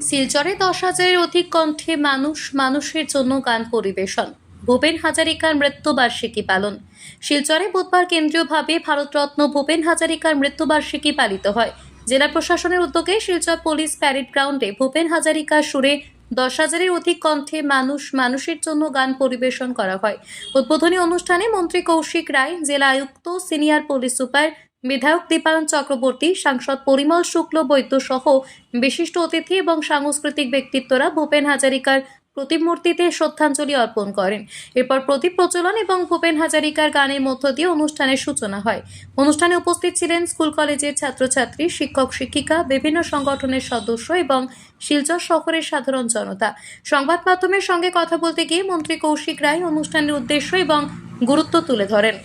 শিলচরে দশ হাজারের অধিক কণ্ঠে মানুষ মানুষের জন্য গান পরিবেশন। ভূপেন হাজারিকার মৃত্যুবার্ষিকী পালন। শিলচরে বুধবার কেন্দ্রীয়ভাবে ভারতরত্ন ভূপেন হাজারিকার মৃত্যুবার্ষিকী পালিত হয়। জেলা প্রশাসনের উদ্যোগে শিলচর পুলিশ প্যারেড গ্রাউন্ডে ভূপেন হাজারিকার সুরে দশ হাজারের অধিক কণ্ঠে মানুষ মানুষের জন্য গান পরিবেশন করা হয়। উদ্বোধনী অনুষ্ঠানে মন্ত্রী কৌশিক রায়, জেলা আয়ুক্ত, সিনিয়র পুলিশ সুপার বিধায়ক দীপায়ন চক্রবর্তী, সাংসদ পরিমল শুক্ল বৈদ্য সহ বিশিষ্ট অতিথি এবং সাংস্কৃতিক ব্যক্তিত্বরা ভূপেন হাজারিকার প্রতিমূর্তিতে শ্রদ্ধাঞ্জলি অর্পণ করেন। এরপর প্রদীপ প্রচলন এবং ভূপেন হাজারিকার গানের মধ্য দিয়ে অনুষ্ঠানের সূচনা হয়। অনুষ্ঠানে উপস্থিত ছিলেন স্কুল কলেজের ছাত্রছাত্রী, শিক্ষক, শিক্ষিকা, বিভিন্ন সংগঠনের সদস্য এবং শিলচর শহরের সাধারণ জনতা। সংবাদ মাধ্যমের সঙ্গে কথা বলতে গিয়ে মন্ত্রী কৌশিক রায় অনুষ্ঠানের উদ্দেশ্য এবং গুরুত্ব তুলে ধরেন।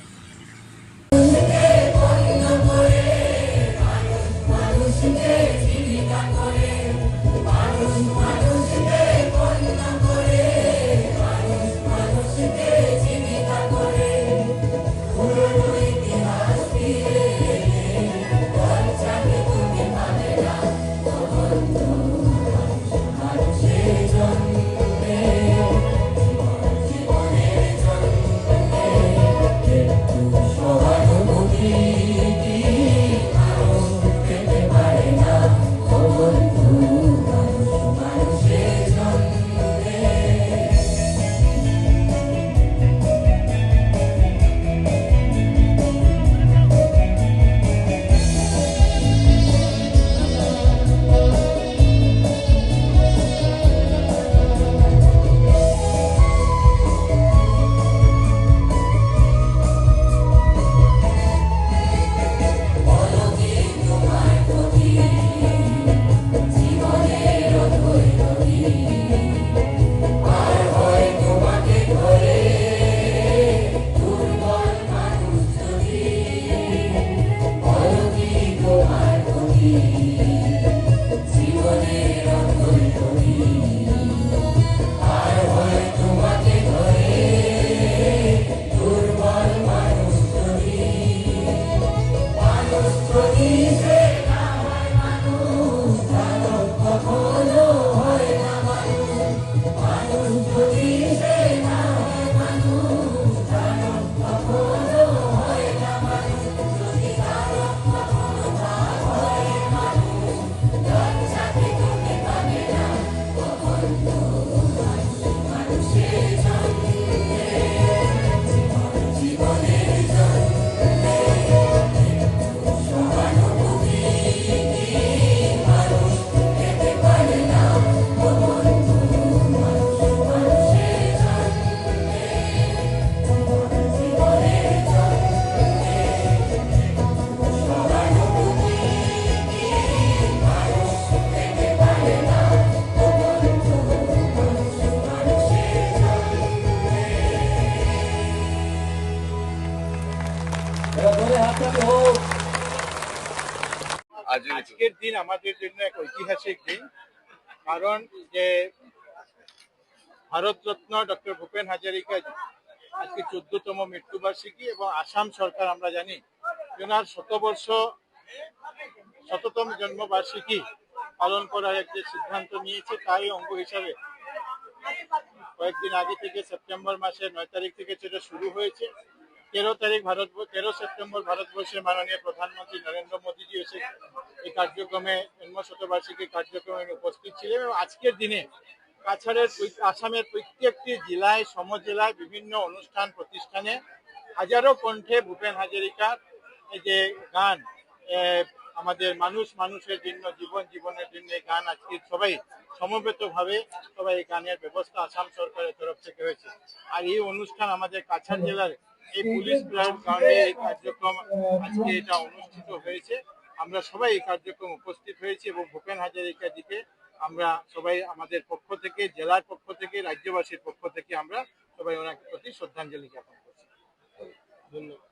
আজ আজকের দিন আমাদের জন্য এক ঐতিহাসিক দিন। কারণ যে ভারতরত্ন ডক্টর ভূপেন হাজারিকা আজকে চোদ্দতম মৃত্যুবার্ষিকী এবং আসাম সরকার, আমরা জানি ওনার শতবর্ষ শততম জন্মবার্ষিকী পালন করার এক যে সিদ্ধান্ত নিয়েছে, তারই অঙ্গ হিসাবে কয়েকদিন আগে থেকে সেপ্টেম্বর মাসের নয় তারিখ থেকে সেটা শুরু হয়েছে। তেরো তারিখ ভারতবর্ষ, তেরো সেপ্টেম্বর ভারতবর্ষের মাননীয় প্রধানমন্ত্রী নরেন্দ্র মোদীজি এসে এই কার্যক্রমে জন্মশতবার্ষিকী কার্যক্রমে উপস্থিত ছিলেন এবং আজকের দিনে কাছাড়ের আসামের প্রত্যেকটি জেলায়, সমজেলায় বিভিন্ন অনুষ্ঠান, প্রতিষ্ঠানে হাজারো কণ্ঠে ভূপেন হাজারিকার যে গান আমাদের মানুষ মানুষের জন্য, জীবন জীবনের জন্য এই গান আজকে সবাই সমবেতভাবে সবাই এই গানের ব্যবস্থা আসাম সরকারের তরফ থেকে হয়েছে। আর এই অনুষ্ঠান আমাদের কাছাড় জেলার এই পুলিশ গ্রাউন্ডে এই কার্যক্রম আজকে এটা অনুষ্ঠিত হয়েছে। আমরা সবাই এই কার্যক্রম উপস্থিত হয়েছি এবং ভূপেন হাজারিকা জিকে আমরা সবাই আমাদের পক্ষ থেকে, জেলার পক্ষ থেকে, রাজ্যবাসীর পক্ষ থেকে আমরা সবাই ওনাকে প্রতি শ্রদ্ধাঞ্জলি জ্ঞাপন করছি। ধন্যবাদ।